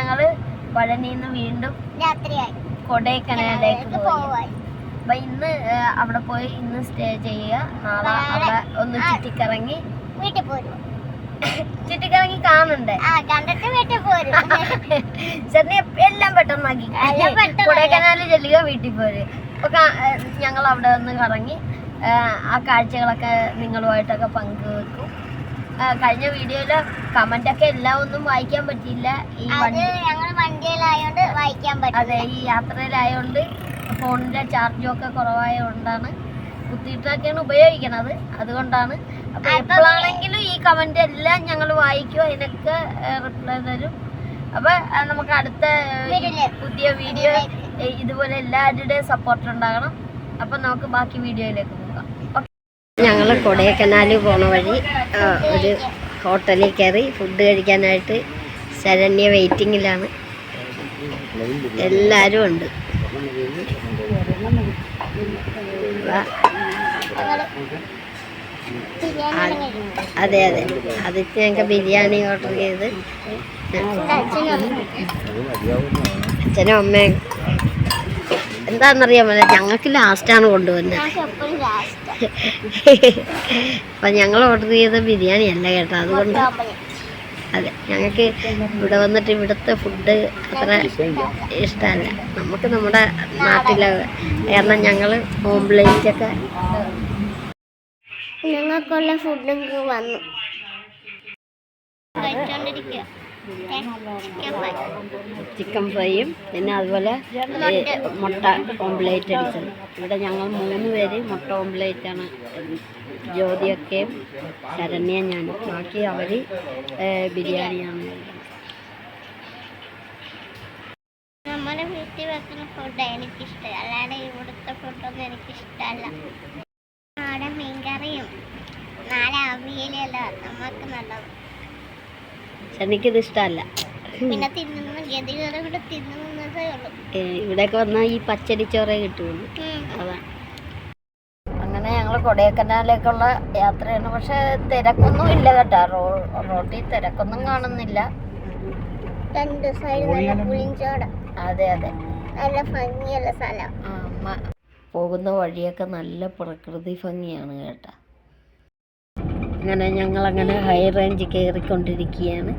ഞങ്ങൾ പഴനിന്ന് വീണ്ടും രാത്രിയായി. കൊടൈക്കനാലിലേക്ക് പോയി. അപ്പൊ ഇന്ന് അവിടെ പോയി ഇന്ന് സ്റ്റേ ചെയ്യുക. നാളെ അവിടെ ഒന്ന്. ചുറ്റിക്കറങ്ങി വീട്ടിൽ പോരും. ചുറ്റിക്കറങ്ങി കാണണ്ടേ? കണ്ടിട്ട് വീട്ടിൽ പോരും. എല്ലാം പെട്ടെന്നാക്കി ആക്കി. പെട്ടെന്നാക്കി. കൊടൈക്കനാലിൽ ചെല്ലുക വീട്ടിൽ പോര് അപ്പൊ ഞങ്ങൾ അവിടെ ഒന്ന് കറങ്ങി. ആ, കാഴ്ചകളൊക്കെ നിങ്ങളുമായിട്ടൊക്കെ പങ്കുവെക്കും. കഴിഞ്ഞ വീഡിയോയിൽ കമന്റ് ഒക്കെ എല്ലാം ഒന്നും വായിക്കാൻ പറ്റിയില്ല. ഈ ഞങ്ങൾ വണ്ടിയിലായോണ്ട് വായിക്കാൻ പറ്റും അതെ ഈ യാത്രയിലായോണ്ട് ഫോണിന്റെ ചാർജും ഒക്കെ കുറവായതുകൊണ്ടാണ് കുത്തിയിട്ടൊക്കെയാണ് ഉപയോഗിക്കണത്. അതുകൊണ്ടാണ്. അപ്പൊ എപ്പോഴാണെങ്കിലും ഈ കമന്റ് എല്ലാം ഞങ്ങൾ വായിക്കും അതിനൊക്കെ റിപ്ലൈ തരും. അപ്പൊ നമുക്ക് അടുത്ത പുതിയ വീഡിയോ ഇതുപോലെ എല്ലാവരുടെയും സപ്പോർട്ട് ഉണ്ടാകണം. അപ്പൊ നമുക്ക് ബാക്കി വീഡിയോയിലേക്ക് പോകാം. ഞങ്ങൾ കൊടൈക്കനാൽ പോണ വഴി ഒരു ഹോട്ടലിൽ കയറി ഫുഡ് കഴിക്കാനായിട്ട് ശരണ്യ വെയിറ്റിങ്ങിലാണ് എല്ലാവരും ഉണ്ട്. അതെ അതെ. അതിന് ഞങ്ങൾക്ക് ബിരിയാണി ഓർഡർ ചെയ്ത്. അച്ഛനും അമ്മയും. എന്താണെന്നറിയാമല്ലോ ഞങ്ങൾക്ക് ലാസ്റ്റാണ് കൊണ്ടുവന്നത് അപ്പം ഞങ്ങൾ ഓർഡർ ചെയ്ത ബിരിയാണി അല്ല കേട്ടോ അതുകൊണ്ട് അതെ ഞങ്ങൾക്ക് ഇവിടെ വന്നിട്ട് ഇവിടുത്തെ ഫുഡ് അത്ര ഇഷ്ടമല്ല. നമുക്ക് നമ്മുടെ നാട്ടിലെ കാരണം ഞങ്ങൾ ഓംപ്ലേറ്റൊക്കെ ഞങ്ങൾക്കുള്ള ഫുഡും വന്നു. കഴിച്ചോണ്ടിരിക്കുക ചിക്കൻ ഫ്രൈയും പിന്നെ അതുപോലെ മുട്ട ഓംപ്ലേറ്റ് അടിച്ചത്. ഇവിടെ ഞങ്ങൾ മൂന്ന് പേര് മുട്ട ഓംപ്ലേറ്റാണ് ജ്യോതിയൊക്കെയും ശരണ്യ ഞാൻ ബാക്കി അവർ ബിരിയാണിയാണ്. നമ്മുടെ വീട്ടിൽ വെക്കുന്ന ഫുഡ് എനിക്കിഷ്ടം അല്ലാതെ ഇവിടുത്തെ ഫുഡൊന്നും എനിക്കിഷ്ടമല്ല നാടൻ മീൻകറിയും നാളെ അവിയലല്ല നമുക്ക് നല്ലത്. ശരണിക്കിത് ഇഷ്ടമല്ല പിന്നെ തിന്നുന്ന. ഗതികേട് കൂടെ തിന്നുന്നതേ ഉള്ളൂ. ഏ, ഇവിടെയൊക്കെ വന്നാൽ ഈ പച്ചടി ചോറേ കിട്ടുള്ളൂ. അതാണ് അങ്ങനെ ഞങ്ങൾ കൊടൈക്കനാലേക്കുള്ള യാത്രയാണ്. പക്ഷെ തിരക്കൊന്നും ഇല്ല കേട്ടോ. റോ റോട്ടിൽ തിരക്കൊന്നും കാണുന്നില്ല. രണ്ട് സൈഡ് നല്ല പുളിഞ്ചോട. അതെ അതെ. നല്ല ഭംഗിയുള്ള സ്ഥലം. പോകുന്ന വഴിയൊക്കെ നല്ല പ്രകൃതി ഭംഗിയാണ് കേട്ടോ. അങ്ങനെ ഞങ്ങളങ്ങനെ ഹൈ റേഞ്ച് കയറിക്കൊണ്ടിരിക്കുകയാണ്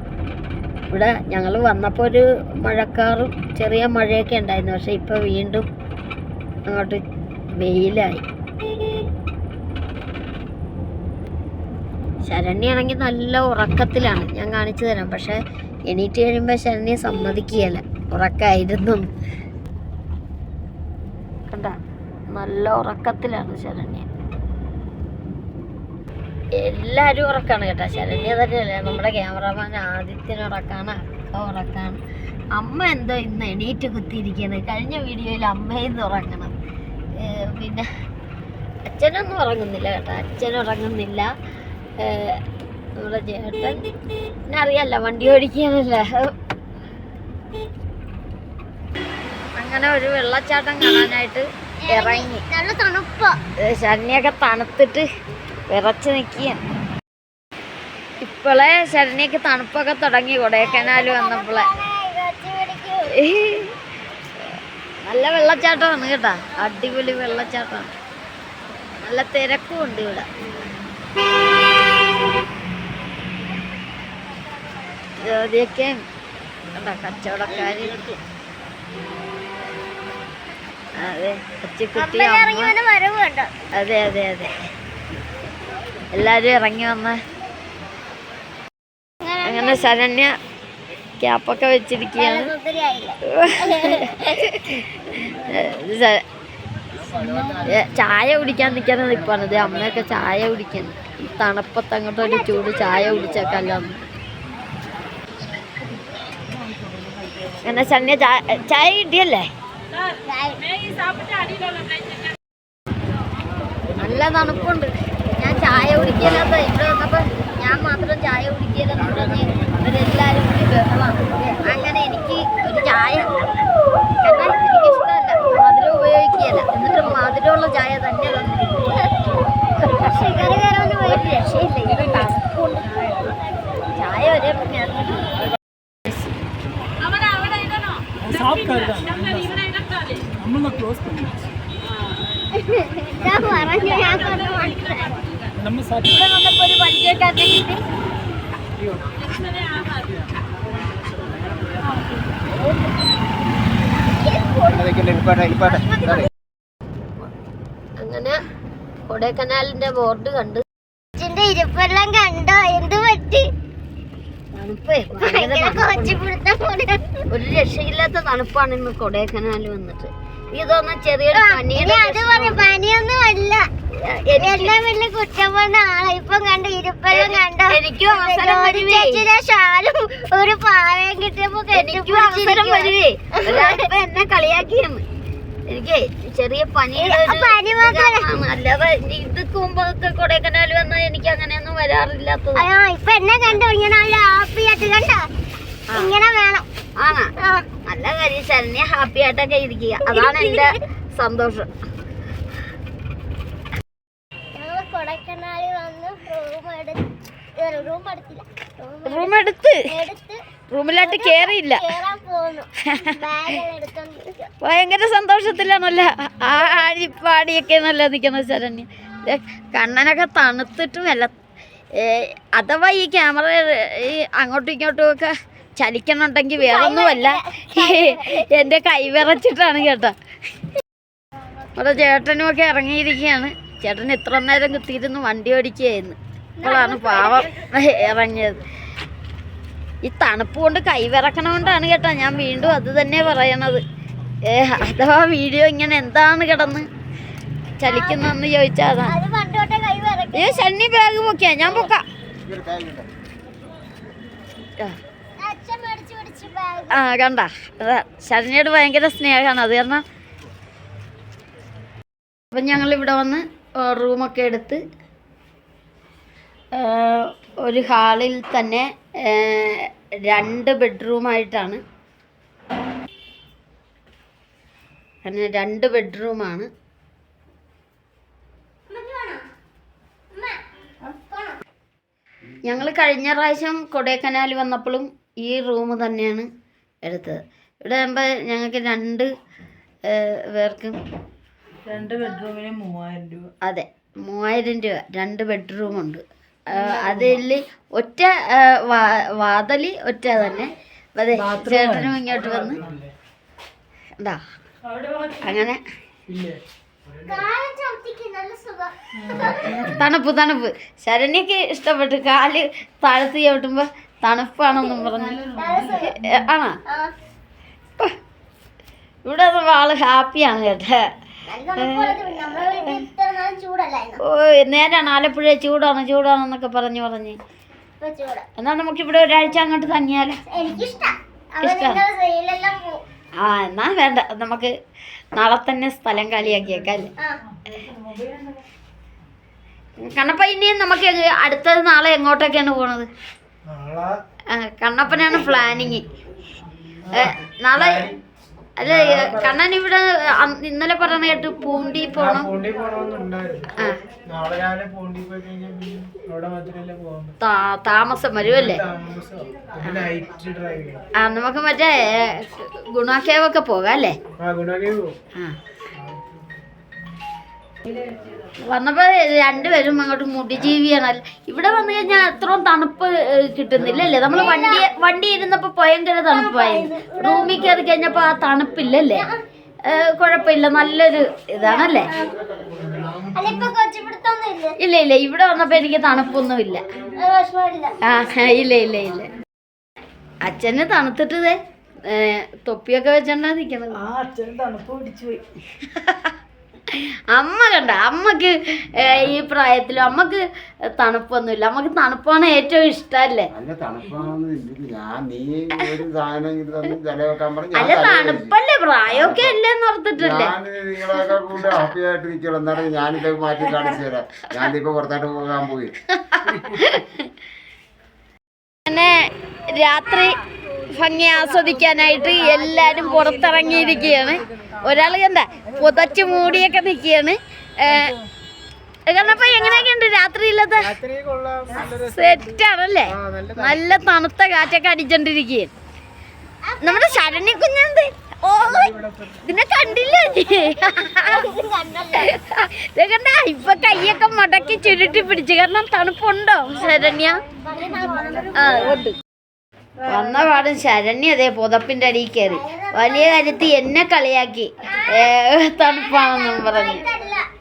ഇവിടെ ഞങ്ങൾ വന്നപ്പോൾ ഒരു മഴക്കാറും ചെറിയ മഴയൊക്കെ ഉണ്ടായിരുന്നു. പക്ഷേ ഇപ്പോൾ വീണ്ടും അങ്ങോട്ട് വെയിലായി. ശരണ്യാണെങ്കിൽ നല്ല ഉറക്കത്തിലാണ്. ഞാൻ കാണിച്ചു തരാം. പക്ഷെ എണീറ്റ് കഴിയുമ്പോൾ ശരണ്യ സമ്മതിക്കുകയല്ല. ഉറക്കായിരുന്നു. കണ്ട നല്ല ഉറക്കത്തിലാണ് ശരണ്യ. എല്ലാവരും ഉറക്കാണ് കേട്ടോ. ശരണ്യ തന്നെയല്ലേ നമ്മുടെ ക്യാമറമാൻ ആദിത്യന് ഉറക്കാണ് അക്ക ഉറക്കാണ്. അമ്മ എന്തോ ഇന്ന് എണീറ്റ് കുത്തിയിരിക്കുന്നത് കഴിഞ്ഞ വീഡിയോയിൽ അമ്മയിന്ന് ഉറങ്ങണം. പിന്നെ അച്ഛനൊന്നും ഉറങ്ങുന്നില്ല കേട്ടോ. അച്ഛൻ ഉറങ്ങുന്നില്ല. നമ്മുടെ ചേട്ടൻ പിന്നെ അറിയാലോ വണ്ടി ഓടിക്കാനല്ല അങ്ങനെ ഒരു വെള്ളച്ചാട്ടം കാണാനായിട്ട് ഇറങ്ങി. നല്ല തണുപ്പ്. ശനിയൊക്കെ തണുത്തിട്ട് വിറച്ച് നിൽക്കുകയാണ് ഇപ്പോളെ ശരണിയൊക്കെ തണുപ്പൊക്കെ തുടങ്ങി കൊടൈക്കനാൽ വന്നപ്പോളെ. നല്ല വെള്ളച്ചാട്ടമാണ് കേട്ടാ. അടിപൊളി വെള്ളച്ചാട്ടമാണ്. നല്ല തിരക്കും ഉണ്ട് ഇവിടെ. ജ്യോതിയൊക്കെ കണ്ടോ കച്ചവടക്കാര്. അതെ കണ്ടോ? അതെ അതെ അതെ. എല്ലാരും ഇറങ്ങി വന്ന്. അങ്ങനെ ശരണ്യ ക്യാപ്പൊക്കെ വെച്ചിരിക്കുകയാണ്. ചായ കുടിക്കാൻ നിൽക്കുന്നത് ഇത് അമ്മയൊക്കെ ചായ കുടിക്കാൻ ഈ തണുപ്പത്ത് അങ്ങോട്ട് ഒരു ചൂട് ചായ കുടിച്ചേക്കല്ലോ അങ്ങനെ ശരണ്യ ചായ കിട്ടിയല്ലേ? നല്ല തണുപ്പുണ്ട്. ചായ കുടിക്കലാത്ത ഇവിടെ വന്നപ്പോൾ ഞാൻ മാത്രം ചായ കുടിക്കലെന്ന് പറഞ്ഞ് അവരെല്ലാവരും കൂടി ബഹളമാണ് അങ്ങനെ എനിക്ക് ഒരു ചായ കാരണം എനിക്ക് ഇഷ്ടമല്ല. മധുരം ഉപയോഗിക്കുകയല്ല. എന്നിട്ട് മധുരമുള്ള ചായ തന്നെ തന്നിരിക്കും രക്ഷയില്ല. ഇവിടെ തണുപ്പുണ്ട് ചായ വരെ ഞാൻ പറഞ്ഞു ഞാൻ പറഞ്ഞു. ഇവിടെ ഒരു പരിചയക്കാരനെ കിട്ടി. അങ്ങനെ കൊടൈക്കനാലിന്റെ ബോർഡ് കണ്ട്. ഇരിപ്പെല്ലാം കണ്ടോ? എന്ത് പറ്റി? ഒരു രക്ഷയില്ലാത്ത തണുപ്പാണ് ഇന്ന് കൊടൈക്കനാൽ വന്നിട്ട്. ഇതൊന്നും ചെറിയൊരു പനിയൊന്നും അല്ല എല്ലാം വലിയ കുറ്റം പറഞ്ഞ ആളെ. ഇപ്പൊ കണ്ട ഇരിപ്പെല്ലാം കണ്ട. ചേച്ചിയുടെ ഷാലും ഒരു പാവയും കിട്ടിയപ്പോ എന്നെ കളിയാക്കിയെന്ന് എനിക്ക് ചെറിയ പനി. ഇതാണ്. അല്ലാതെ ഇതൊക്കെ മുമ്പൊക്കെ കൊടൈക്കനാൽ വന്നാൽ എനിക്ക് അങ്ങനെയൊന്നും വരാറില്ലാത്തത്. ഇപ്പൊ എന്നെ കണ്ടു? ഇങ്ങനെ നല്ല ഹാപ്പി ആയിട്ട് കണ്ടോ? ഇങ്ങനെ വേണം. ആണ്? ആ. നല്ല കാര്യം ശരണ്യ ഹാപ്പി ആയിട്ടൊക്കെ ഇരിക്കുക. അതാണ് എന്റെ സന്തോഷം ഞങ്ങൾ കൊടൈക്കനാലിൽ വന്ന് റൂം എടുത്ത് റൂം എടുത്ത് റൂമിലോട്ട് കേറിയില്ല. ഭയങ്കര സന്തോഷത്തിലാണല്ലോ. ആ ആടിപ്പാടിയൊക്കെ നല്ല നിൽക്കുന്ന ശരണ്യ. കണ്ണനൊക്കെ തണുത്തിട്ടും അല്ല അഥവാ ഈ ക്യാമറ ഈ അങ്ങോട്ടും ഇങ്ങോട്ടും ഒക്കെ ചലിക്കണുണ്ടെങ്കിൽ വേറൊന്നുമല്ല. എന്റെ കൈ വിറച്ചിട്ടാണ് കേട്ടോ. ചേട്ടനും ഒക്കെ ഇറങ്ങിയിരിക്കുകയാണ്. ചേട്ടൻ ഇത്ര നേരം കുത്തിയിരുന്ന് വണ്ടി ഓടിക്കുകയായിരുന്നു. ഇപ്പോഴാണ് പാവം. ഇറങ്ങിയത്. ഈ തണുപ്പ് കൊണ്ട് കൈവിറക്കണോണ്ടാണ് കേട്ടോ ഞാൻ വീണ്ടും അത് തന്നെ പറയണത്. ഏ അഥവാ വീഡിയോ ഇങ്ങനെ എന്താണ് കിടന്ന് ചലിക്കുന്നെന്ന് ചോദിച്ചാൽ അതാണ് ഏ ശനി ബാഗ് പൊക്കിയാ. ഞാൻ പൊക്കാം. ആ, അച്ഛൻ മേടിച്ച് പിടിച്ച് ബാഗ് ആ കണ്ട. ശരണ്യോട് ഭയങ്കര സ്നേഹമാണ്. അത് കാരണം അപ്പം ഞങ്ങൾ ഇവിടെ വന്ന് റൂമൊക്കെ എടുത്ത് ഒരു ഹാളിൽ തന്നെ രണ്ട് ബെഡ്റൂമായിട്ടാണ്. അങ്ങനെ രണ്ട് ബെഡ്റൂമാണ്. ഞങ്ങൾ കഴിഞ്ഞ പ്രാവശ്യം കൊടൈക്കനാൽ വന്നപ്പോഴും ഈ റൂം തന്നെയാണ് എടുത്തത്. ഇവിടെ ആകുമ്പോൾ ഞങ്ങൾക്ക് രണ്ട് പേർക്കും രണ്ട് ബെഡ്റൂമിന് മൂവായിരം രൂപ. അതെ മൂവായിരം രൂപ. രണ്ട് ബെഡ്റൂമുണ്ട്. അതിൽ ഒറ്റ വാതലി ഒറ്റ തന്നെ. അതെ ചേട്ടനും ഇങ്ങോട്ട് വന്ന്. എന്താ അങ്ങനെ. തണുപ്പ് തണുപ്പ്. ശരണ്യക്ക് ഇഷ്ടപ്പെട്ടു. കാൽ താഴത്ത് ചവിട്ടുമ്പോ തണുപ്പാണെന്നും പറഞ്ഞു. ആണോ? ഇവിടെ വാൾ ഹാപ്പിയാണ് കേട്ടോ. ഓ നേരാണ് ആലപ്പുഴ ചൂടാണ് ചൂടാണെന്നൊക്കെ പറഞ്ഞു പറഞ്ഞ്. എന്നാ നമുക്ക് ഇവിടെ നമുക്കിവിടെ ഒരാഴ്ച അങ്ങോട്ട് തങ്ങിയാലോ? പോവും. ആ എന്നാ വേണ്ട. നമുക്ക് നാളെ തന്നെ സ്ഥലം കാലിയാക്കിയേക്കാം കണ്ണപ്പ ഇനിയും നമുക്ക് അടുത്തത് നാളെ എങ്ങോട്ടൊക്കെയാണ് പോണത്? കണ്ണപ്പനാണ് പ്ലാനിങ് നാളെ അല്ല കണ്ണൻ ഇവിടെ ഇന്നലെ പറഞ്ഞ കേട്ട് പൂണ്ടി പോണം. താമസം വരുമല്ലേ ആ നമുക്ക് മറ്റേ ഗുണാക്കേവൊക്കെ പോകാം അല്ലേ? ആ ഗുണകേ പോകും ആ വന്നപ്പോ രണ്ടുപേരും അങ്ങോട്ട് മുടിജീവിയാണ് ഇവിടെ വന്നു കഴിഞ്ഞാൽ അത്രയും തണുപ്പ് കിട്ടുന്നില്ലല്ലേ? നമ്മൾ വണ്ടി വണ്ടി ഇരുന്നപ്പോ ഭയങ്കര തണുപ്പായിരുന്നു. റൂമിൽ കയറി കഴിഞ്ഞപ്പോ ആ തണുപ്പില്ലല്ലേ? കുഴപ്പമില്ല. നല്ലൊരു ഇതാണല്ലേ? അല്ല ഇപ്പൊ കൊച്ചുപിടുത്തൊന്നും ഇല്ല ഇല്ല. ഇവിടെ വന്നപ്പോ എനിക്ക് തണുപ്പൊന്നുമില്ല. ഇല്ല ആ ഇല്ല ഇല്ല ഇല്ല. അച്ഛനെ തണുത്തിട്ടതേ ദേ, തൊപ്പിയൊക്കെ വെച്ചോണ്ടാ നിക്കണത് ആ അച്ഛന് തണുപ്പ് പിടിച്ചു പോയി അമ്മ കണ്ട അമ്മയ്ക്ക് ഈ പ്രായത്തിലും അമ്മയ്ക്ക് തണുപ്പൊന്നുമില്ല. അമ്മയ്ക്ക് തണുപ്പാണ് ഏറ്റവും ഇഷ്ടല്ലേ? അല്ല തണുപ്പല്ലേ? പ്രായമൊക്കെ അല്ലേന്ന് ഓർത്തിട്ടല്ലേ? നിൽക്കണം മാറ്റി കാണിച്ചു തരാം. ഞാനിപ്പോ പുറത്തായിട്ട് പോകാൻ പോയി. പിന്നെ രാത്രി ഭംഗി ആസ്വദിക്കാനായിട്ട് എല്ലാവരും പുറത്തിറങ്ങിയിരിക്കുകയാണ്. ഒരാൾ എന്താ പുതച്ച് മൂടിയൊക്കെ നിൽക്കുകയാണ് കാരണപ്പോ നല്ല രസം സെറ്റാണല്ലേ? നല്ല തണുത്ത കാറ്റൊക്കെ അടിച്ചോണ്ടിരിക്കുകയാണ്. നമ്മുടെ ശരണി കുഞ്ഞെന്ത്? ഓ ഇതിനെ കണ്ടില്ലേ? കണ്ട ഇപ്പൊ കൈയൊക്കെ മുടക്കി ചുരുട്ടി പിടിച്ചു. കാരണം തണുപ്പുണ്ടോ ശരണ്യ? ആ ഉണ്ട്. വന്ന പാടും. ശരണ്യ അതേ പുതപ്പിന്റെ അടിയിൽ കയറി. വലിയ കാര്യത്തിൽ എന്നെ കളിയാക്കി. തണുപ്പാണെന്നും പറഞ്ഞു.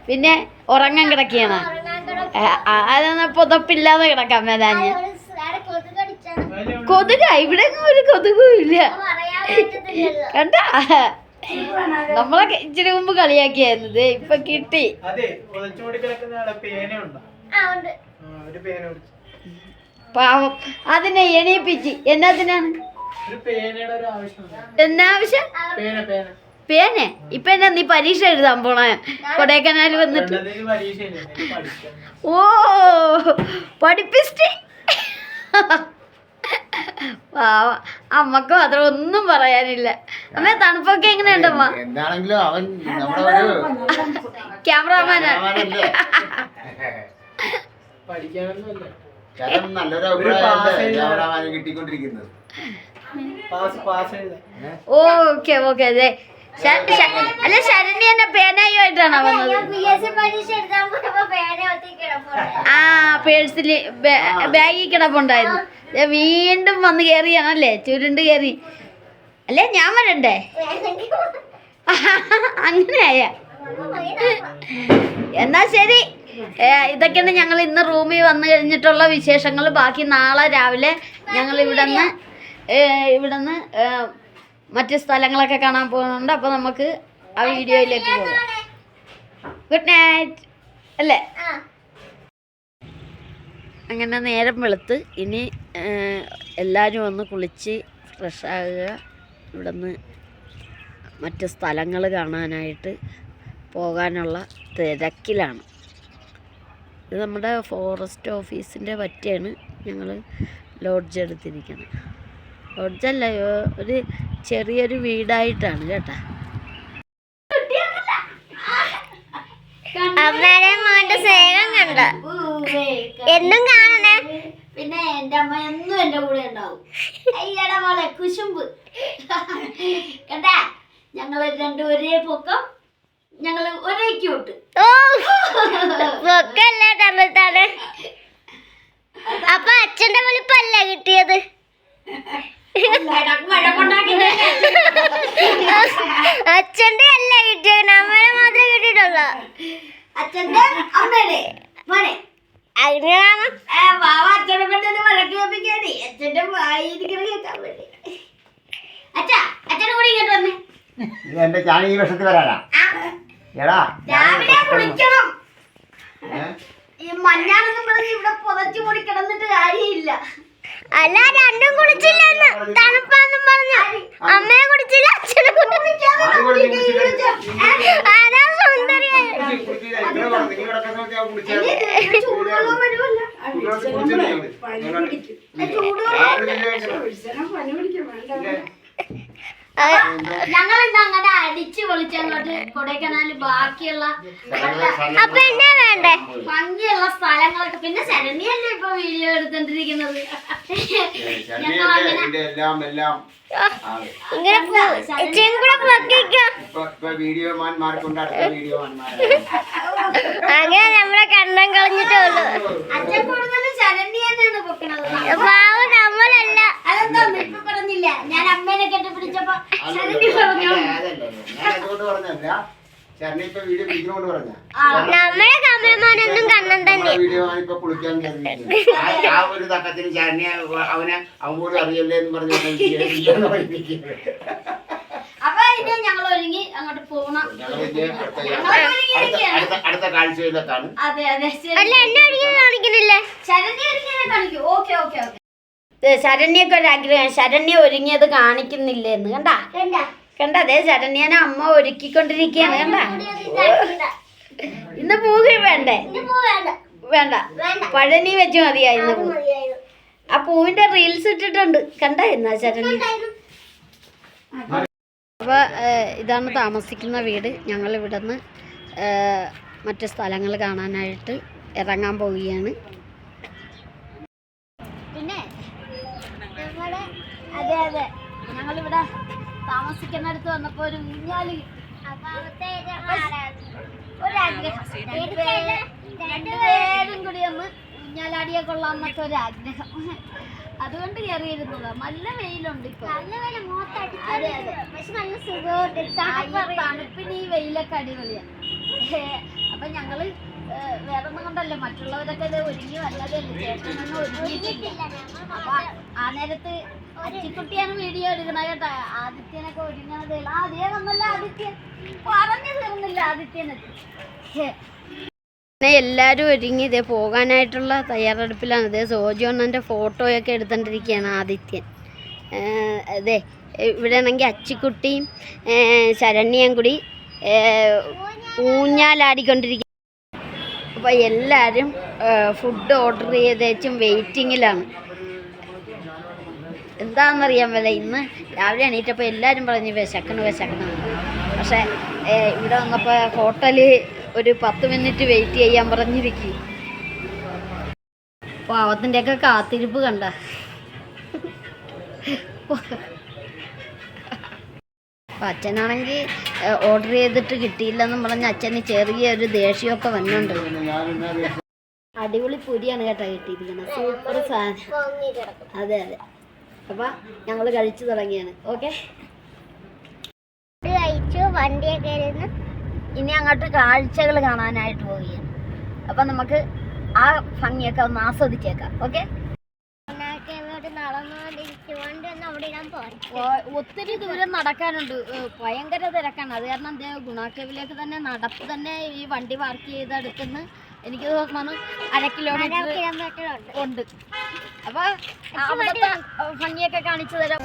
പിന്നെ ഉറങ്ങാൻ കിടക്കുകയാണ്. അതാണ് പുതപ്പില്ലാതെ കിടക്കാൻ മേലാഞ്ഞ്. കൊതുക ഇവിടെ ഒരു കൊതുകും ഇല്ല. കണ്ട? നമ്മളൊക്കെ ഇച്ചിരി മുമ്പ് കളിയാക്കിയായിരുന്നു. ദേ ഇപ്പൊ കിട്ടി. പാവം. അതിനെ എണീപ്പിച്ച്. എന്നതിനാണ്? ഒരു പേനയുടെ ഒരു ആവശ്യമുണ്ട് എന്നാവശ്യം പേന ഇപ്പൊ എന്നാ നീ പരീക്ഷ എഴുതാൻ പോണേ? കൊടൈക്കനാൽ വന്നിട്ട്. ഓ പഠിപ്പിസ്റ്റ്. പാവ. അമ്മയ്ക്ക് മാത്രം ഒന്നും പറയാനില്ല. അമ്മ തണുപ്പൊക്കെ എങ്ങനെയുണ്ടമ്മ എന്താണെങ്കിലും അവൻ ക്യാമറാമാനാണ്? പഠിക്കാനൊന്നുമല്ല. നല്ലൊരു കിട്ടിക്കൊണ്ടിരിക്കുന്നത്? ഓക്കെ ഓക്കെ അതെ. അല്ല ശരണി എന്നെ പേനായുമായിട്ടാണോ വന്നത്? ആ പേഴ്സിൽ ബാഗിൽ കിടപ്പുണ്ടായിരുന്നു. വീണ്ടും വന്ന് കയറിയാണല്ലേ ചുരുണ്ട് കയറി അല്ലേ ഞാൻ വരണ്ടേ? അങ്ങനെയായ. എന്നാ ശരി. ഇതൊക്കെയാണ് ഞങ്ങൾ ഇന്ന് റൂമിൽ വന്നു കഴിഞ്ഞിട്ടുള്ള വിശേഷങ്ങൾ. ബാക്കി നാളെ രാവിലെ ഞങ്ങൾ ഇവിടെ നിന്ന് ഇവിടെ നിന്ന് മറ്റ് സ്ഥലങ്ങളൊക്കെ കാണാൻ പോകുന്നുണ്ട്. അപ്പോൾ നമുക്ക് ആ വീഡിയോയിലേക്ക് പോകാം. ഗുഡ് നൈറ്റ് അല്ലേ? അങ്ങനെ നേരം വെളുത്ത് ഇനി എല്ലാവരും ഒന്ന് കുളിച്ച് ഫ്രഷ് ആകുക. ഇവിടെ നിന്ന് മറ്റ് സ്ഥലങ്ങൾ കാണാനായിട്ട് പോകാനുള്ള തിരക്കിലാണ്. ഇത് നമ്മുടെ ഫോറസ്റ്റ് ഓഫീസിന്റെ പറ്റിയാണ് ഞങ്ങൾ ലോഡ്ജ് എടുത്തിരിക്കുന്നത് ലോഡ്ജല്ല അല്ല ഒരു ചെറിയൊരു വീടായിട്ടാണ് കേട്ടാ. എന്നും കാണണേ. പിന്നെ എന്റെ അമ്മ എന്നും എന്റെ കൂടെ ഉണ്ടാവും. അയ്യട മോളെ കുശുമ്പ്. കേട്ടാ ഞങ്ങൾ രണ്ടും ഒരേ പൊക്കം. ഞങ്ങൾ ഒരേ ക്യൂട്ട് പൊക്കല്ലേ തമ്മിൽത്താണ് അപ്പൊ അച്ഛന്റെ വലിപ്പല്ല കിട്ടിയത്. അച്ഛന്റെ അല്ല കിട്ടിയത്. നമ്മളെ മാത്രമേ കിട്ടിയിട്ടുള്ളൂ. അച്ഛന്റെ അമ്മയുടെ. മോനെ. അങ്ങനെയാണ് അച്ഛനെ പെട്ടെന്ന് വഴക്ക് കേൾപ്പിക്കാടി അച്ഛന്റെ വായിരിക്കണം കേൾക്കാൻ വേണ്ടി അച്ഛാ അച്ഛനെ കൂടി ഇങ്ങോട്ട് വന്നേ. എന്റെ ഞാൻ ഈ വർഷത്തിൽ വരാനാ എടാ രാവിലെ കുളിക്കണം? ഈ മഞ്ഞാണെന്നും പറഞ്ഞ് ഇവിടെ പുതച്ചു കൂടി കിടന്നിട്ട് കാര്യമില്ല. അല്ല രണ്ടും കുളിച്ചില്ലെന്ന് തണുപ്പാന്നും പറഞ്ഞു. അമ്മയെ കുടിച്ചില്ല അച്ഛനെ കുളിച്ചില്ല. ഞാൻ കുളിച്ചായിരുന്നു. ചൂടുവെള്ളം വരുമല്ലോ. കുളിച്ചില്ല. ഞങ്ങൾ രാവിലെ കഴിക്കണം. ഇല്ലേ? ഞങ്ങൾ ഇന്ന് അങ്ങനെ അടിച്ചു പൊളിച്ചങ്ങോട്ട് കൊടൈക്കനാല് ബാക്കിയുള്ള വേണ്ടേ? ഭംഗിയുള്ള സ്ഥലങ്ങളൊക്കെ. പിന്നെ ശരണ്യല്ലേ ഇപ്പൊ വീഡിയോ എടുത്തോണ്ടിരിക്കുന്നത്? അങ്ങനെ നമ്മളെ കണ്ണം കളഞ്ഞിട്ടുള്ളൂ അച്ഛൻ കൂടുതലും നമ്മളല്ല. അതെന്താ ഇപ്പൊ പറഞ്ഞില്ല. ഞാൻ അമ്മേനെ ശരണ്യ പറഞ്ഞു. നമ്മളെ കമലമാനൊന്നും കണ്ണം തന്നെ. വീഡിയോ ഇപ്പൊ കുളിക്കാൻ കയറിയിരിക്കുന്നത്. ആ- ആ ഒരു അവനെ അവൻ പോലും അറിയല്ലേ എന്ന് പറഞ്ഞു അപ്പൊ ഇനി ഞങ്ങൾ ഒരുങ്ങി അങ്ങോട്ട് പോകണം അടുത്ത കാഴ്ചയിലേക്കാണ് അതെ അതെ. എന്നെ കാണിക്കുന്നില്ലേ ശരണ്യൊക്കെ ഒരു ആഗ്രഹം. ശരണ്യ ഒരുങ്ങിയത് കാണിക്കുന്നില്ലെന്ന് കണ്ടാ? കണ്ട. അതെ ശരണ്യനെ അമ്മ ഒരുക്കിക്കൊണ്ടിരിക്കുകയാണ്. കണ്ട? ഇന്ന് പോവുകയും വേണ്ടേ? വേണ്ട. പഴനി വെച്ച് മതിയായി പൂ ആ പൂവിന്റെ റീൽസ് ഇട്ടിട്ടുണ്ട്. കണ്ട എന്നാ ശരണ്യ? അപ്പൊ ഇതാണ് താമസിക്കുന്ന വീട്. ഞങ്ങൾ ഇവിടെ നിന്ന് മറ്റു സ്ഥലങ്ങൾ കാണാനായിട്ട് ഇറങ്ങാൻ പോവുകയാണ്. പിന്നെ അതെ അതെ. ഞങ്ങളിവിടെ താമസിക്കുന്നിടത്ത് വന്നപ്പോ ഒരു ഊഞ്ഞാൽ രണ്ടുപേരും കൂടി ഒന്ന് ഊഞ്ഞാലാടിയെ കൊള്ളാന്നൊക്കെ ഒരു ആഗ്രഹം. അതുകൊണ്ട് കയറിയിരുന്നതാ. നല്ല വെയിലുണ്ട് ഇപ്പൊ. നല്ല വില അതെ, അതെ. പക്ഷെ നല്ല സുഖമുണ്ട് തണുപ്പിന് ഈ വെയിലൊക്കെ അടിപൊളിയാണ് അപ്പൊ ഞങ്ങൾ വേറെ ഒന്നും മറ്റുള്ളവരൊക്കെ ഇത് ഒരുങ്ങി വന്നതല്ലേ അപ്പൊ ആ നേരത്ത് അച്ചിക്കുട്ടിയാണ് വീഡിയോ എടുക്കണ കേട്ടോ. ആദിത്യനൊക്കെ ഒരുങ്ങണത് അതേ വന്നല്ല ആദിത്യൻ പറഞ്ഞു തീർന്നില്ല ആദിത്യനൊക്കെ പിന്നെ എല്ലാവരും ഒരുങ്ങി ഇതേ പോകാനായിട്ടുള്ള തയ്യാറെടുപ്പിലാണ്. ഇതേ സോജോണ്ണന്റെ ഫോട്ടോയൊക്കെ എടുത്തുകൊണ്ടിരിക്കുകയാണ് ആദിത്യൻ. അതെ ഇവിടെ ആണെങ്കിൽ അച്ചിക്കുട്ടിയും ശരണ്യം കൂടി ഊഞ്ഞാലാടിക്കൊണ്ടിരിക്കുക അപ്പോൾ എല്ലാവരും ഫുഡ് ഓർഡർ ചെയ്തേച്ചും വെയിറ്റിങ്ങിലാണ് എന്താണെന്നറിയാൻ വല്ല ഇന്ന് രാവിലെ എണീറ്റപ്പോൾ എല്ലാവരും പറഞ്ഞു വിശക്കണ് വിശക്കണം പക്ഷേ ഇവിടെ വന്നപ്പോൾ ഹോട്ടലിൽ ഒരു പത്ത് മിനിറ്റ് വെയിറ്റ് ചെയ്യാൻ പറഞ്ഞിരിക്കും. പാവത്തിന്റെയൊക്കെ കാത്തിരിപ്പ് കണ്ട. അപ്പം അച്ഛനാണെങ്കിൽ ഓർഡർ ചെയ്തിട്ട് കിട്ടിയില്ലെന്നും പറഞ്ഞ് അച്ഛന് ചെറിയൊരു ദേഷ്യമൊക്കെ വന്നുണ്ട് അടിപൊളി പുരിയാണ് കേട്ടോ കിട്ടിയിരിക്കുന്നത്. സൂപ്പർ സാധനം. അതെ അതെ. അപ്പം ഞങ്ങൾ കഴിച്ചു തുടങ്ങിയാണ്. ഓക്കെ കഴിച്ചു വണ്ടിയൊക്കെ ഇനി അങ്ങോട്ട് കാഴ്ചകൾ കാണാനായിട്ട് പോവുകയാണ്. അപ്പം നമുക്ക് ആ ഭംഗിയൊക്കെ ഒന്ന് ആസ്വദിച്ചേക്കാം. ഓക്കെ ഒത്തിരി ദൂരം നടക്കാനുണ്ട്. ഭയങ്കര തിരക്കാണ്. അത് കാരണം എന്താ ഗുണാക്കേവിലേക്ക് തന്നെ നടപ്പ് തന്നെ ഈ വണ്ടി പാർക്ക് ചെയ്ത് അടുത്തുനിന്ന് എനിക്ക് തോന്നുന്നു അര കിലോമീറ്റർ ഉണ്ട്. അപ്പൊ അവിടുത്തെ ഭംഗിയൊക്കെ കാണിച്ചു തരാം.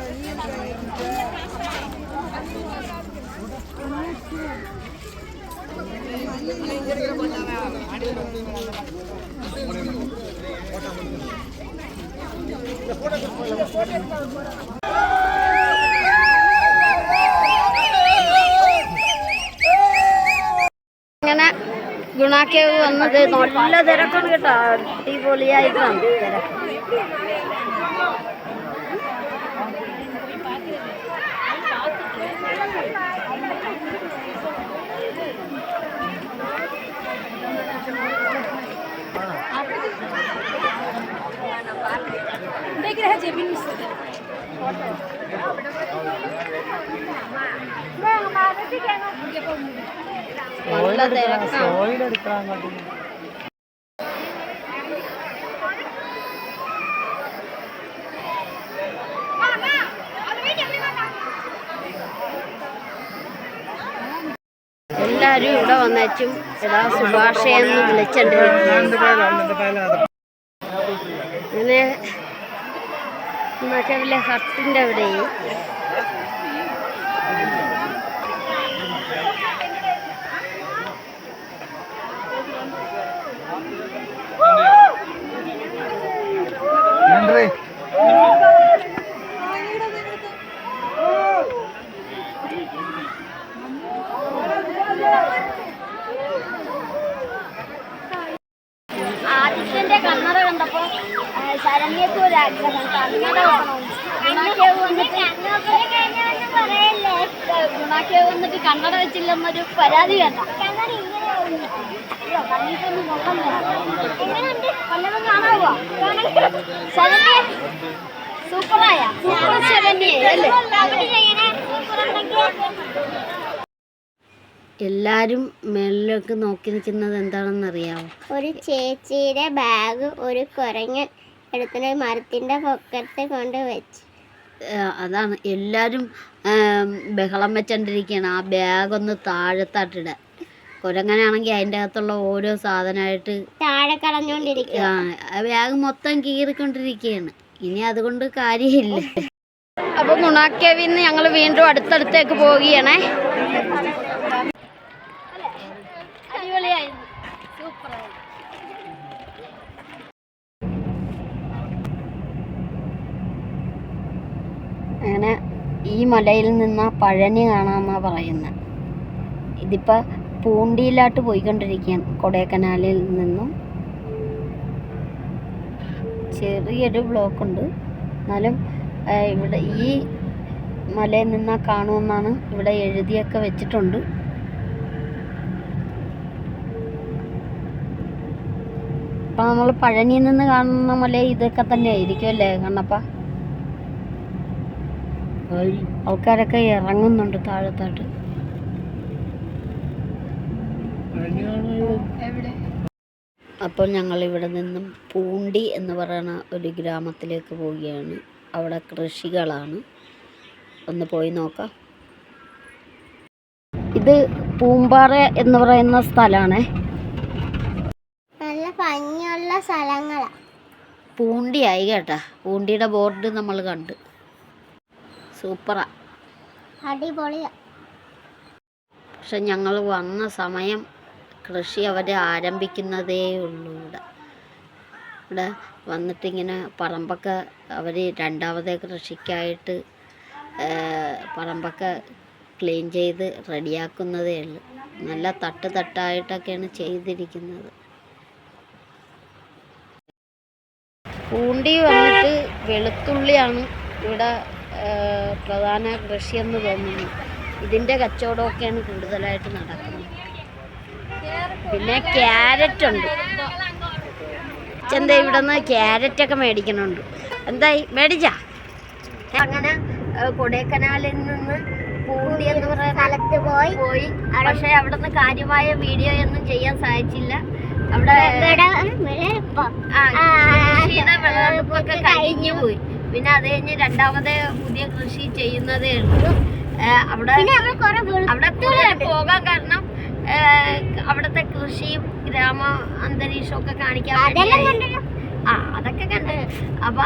അങ്ങനെ ഗുണാക്കേവ് വന്നത് നല്ല തിരക്കാണ് കേട്ടോ. അടിപൊളിയായിട്ടാണ് തിരക്ക്. നല്ല തിരക്കാണ് ഓയിലെടുക്കാൻ അങ്ങോട്ട് എല്ലാരും ഇവിടെ വന്നേച്ചും. എടാ സുഭാഷയെന്ന് വിളിച്ചിട്ടുണ്ട് അങ്ങനെ മറ്റേ ഹട്ടിന്റെ അവിടെ. ആദിത്യന്റെ ആഗ്രഹം വന്നിട്ട് കണ്ണട വെച്ചില്ലെന്നൊരു പരാതി വേണ്ട സൂപ്പറായ സൂപ്പർ അല്ലേ എല്ലാരും മേളിലേക്ക് നോക്കി നിൽക്കുന്നത് എന്താണെന്ന് അറിയാമോ ഒരു ചേച്ചിയുടെ ബാഗ് ഒരു കുരങ്ങൻ എടുത്തിട്ട് മരത്തിന്റെ പൊക്കത്ത് കൊണ്ട് വെച്ച്. അതാണ്. എല്ലാരും ബഹളം വെച്ചോണ്ടിരിക്കുകയാണ് ആ ബാഗ് ഒന്ന് താഴത്താട്ടിടാൻ കുരങ്ങനാണെങ്കിൽ അതിന്റെ അകത്തുള്ള ഓരോ സാധനമായിട്ട് താഴെ കളഞ്ഞോണ്ടിരിക്കുക ആ ബാഗ് മൊത്തം കീറിക്കൊണ്ടിരിക്കുകയാണ് ഇനി അതുകൊണ്ട് കാര്യമില്ല. അപ്പൊ ഗുണാക്കേവിന്ന് ഞങ്ങൾ വീണ്ടും അടുത്തടുത്തേക്ക് പോവുകയാണേ. അങ്ങനെ ഈ മലയിൽ നിന്ന് പഴനി കാണാമെന്നാണ് പറയുന്നത് ഇതിപ്പോൾ പൂണ്ടിയിലോട്ട് പോയിക്കൊണ്ടിരിക്കുകയാണ് കൊടൈക്കനാലിൽ നിന്നും. ചെറിയൊരു ബ്ലോക്ക് ഉണ്ട് എന്നാലും ഇവിടെ ഈ മലയിൽ നിന്നാ കാണുമെന്നാണ് ഇവിടെ എഴുതിയൊക്കെ വെച്ചിട്ടുണ്ട്. അപ്പം നമ്മൾ പഴനിയിൽ നിന്ന് കാണുന്ന മല ഇതൊക്കെ തന്നെ ആയിരിക്കും അല്ലേ കണ്ണപ്പ? ആൾക്കാരൊക്കെ ഇറങ്ങുന്നുണ്ട് താഴത്തോട്ട്. അപ്പോൾ ഞങ്ങൾ ഇവിടെ നിന്നും പൂണ്ടി എന്ന് പറയുന്ന ഒരു ഗ്രാമത്തിലേക്ക് പോവുകയാണ്. അവിടെ കൃഷികളാണ്. ഒന്ന് പോയി നോക്കാം. ഇത് പൂമ്പാറ എന്ന് പറയുന്ന സ്ഥലമാണേ. നല്ല ഭംഗിയുള്ള സ്ഥലങ്ങളാ. പൂണ്ടിയായി കേട്ടാ. പൂണ്ടിയുടെ ബോർഡ് നമ്മൾ കണ്ട്. സൂപ്പറാ. അടിപൊളിയാ. പക്ഷെ ഞങ്ങൾ വന്ന സമയം കൃഷി അവർ ആരംഭിക്കുന്നതേ ഉള്ളൂ ഇവിടെ. ഇവിടെ വന്നിട്ടിങ്ങനെ പറമ്പൊക്കെ അവർ രണ്ടാമത്തെ കൃഷിക്കായിട്ട് പറമ്പൊക്കെ ക്ലീൻ ചെയ്ത് റെഡിയാക്കുന്നതേ ഉള്ളൂ. നല്ല തട്ട് തട്ടായിട്ടൊക്കെയാണ് ചെയ്തിരിക്കുന്നത്. പൂണ്ടി വന്നിട്ട് വെളുത്തുള്ളിയാണ് ഇവിടെ പ്രധാന കൃഷിയെന്ന് തോന്നുന്നു. ഇതിന്റെ കച്ചവടമൊക്കെയാണ് കൂടുതലായിട്ട് നടക്കുന്നത്. പിന്നെ ക്യാരറ്റ് ഉണ്ട്. ചെന്ത ഇവിടെ നിന്ന് ക്യാരറ്റൊക്കെ മേടിക്കണുണ്ട്. എന്തായി മേടിച്ചാ? അങ്ങനെ കൊടൈക്കനാലിൽ നിന്ന് പൂണ്ടി എന്ന് പറയുന്ന സ്ഥലത്ത് പോയി. പോയി. പക്ഷെ അവിടെ നിന്ന് കാര്യമായ വീഡിയോ ഒന്നും ചെയ്യാൻ സാധിച്ചില്ല. അവിടെ ആ, കൃഷിയുടെ കഴിഞ്ഞു പോയി. പിന്നെ അത് കഴിഞ്ഞ് രണ്ടാമത് പുതിയ കൃഷി ചെയ്യുന്നതേ ഉള്ളൂ. അവിടെ അവിടെ പോകാൻ കാരണം അവിടുത്തെ കൃഷിയും ഗ്രാമ അന്തരീക്ഷവും ഒക്കെ കാണിക്കാൻ ആ അതൊക്കെ കണ്ട്. അപ്പൊ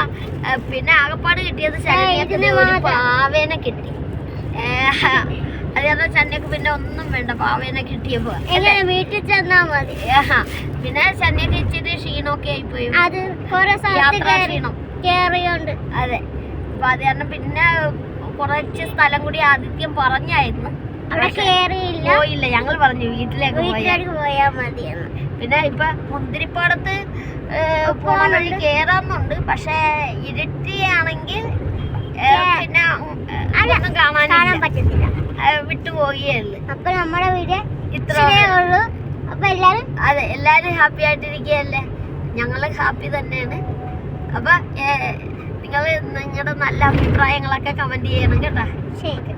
പിന്നെ ആകപ്പാട് കിട്ടിയത് ശരണ്യത്തിന് ഒരു പാവേനെ കിട്ടി. അത് കാരണം ചന്നക്ക് പിന്നെ ഒന്നും വേണ്ട പാവേനെ കിട്ടിയപ്പോ. വീട്ടിൽ ചെന്നാ മതി. പിന്നെ ചന്നക്ക് ഇച്ചിരി ക്ഷീണമൊക്കെ ആയിപ്പോയി. യാത്രാ ക്ഷീണം. കേറിയോണ്ട്. അതെ. അപ്പൊ അത് കാരണം പിന്നെ കുറച്ച് സ്ഥലം കൂടി ആദിത്യം പറഞ്ഞായിരുന്നു. പോയില്ല. ഞങ്ങൾ പറഞ്ഞു വീട്ടിലേക്ക് പോയാ മതിയെന്ന്. പിന്നെ ഇപ്പൊ മുന്തിരിപ്പാടത്ത് പോണ വഴി കേറാന്നുണ്ട് പക്ഷെ ഇരുട്ടിയാണെങ്കിൽ പിന്നെ ഒന്നും കാണാൻ പറ്റത്തില്ല. വിട്ടുപോകുകയല്ലേ അപ്പൊ നമ്മുടെ വീട് ഇത്ര ഇത്രയേ ഉള്ളൂ. അപ്പൊ എല്ലാരും അതെ എല്ലാരും ഹാപ്പി ആയിട്ടിരിക്കുകയല്ലേ? ഞങ്ങൾ ഹാപ്പി തന്നെയാണ്. അപ്പൊ നിങ്ങൾ നിങ്ങളുടെ നല്ല അഭിപ്രായങ്ങളൊക്കെ കമന്റ് ചെയ്യണം കേട്ടോ. ശരി.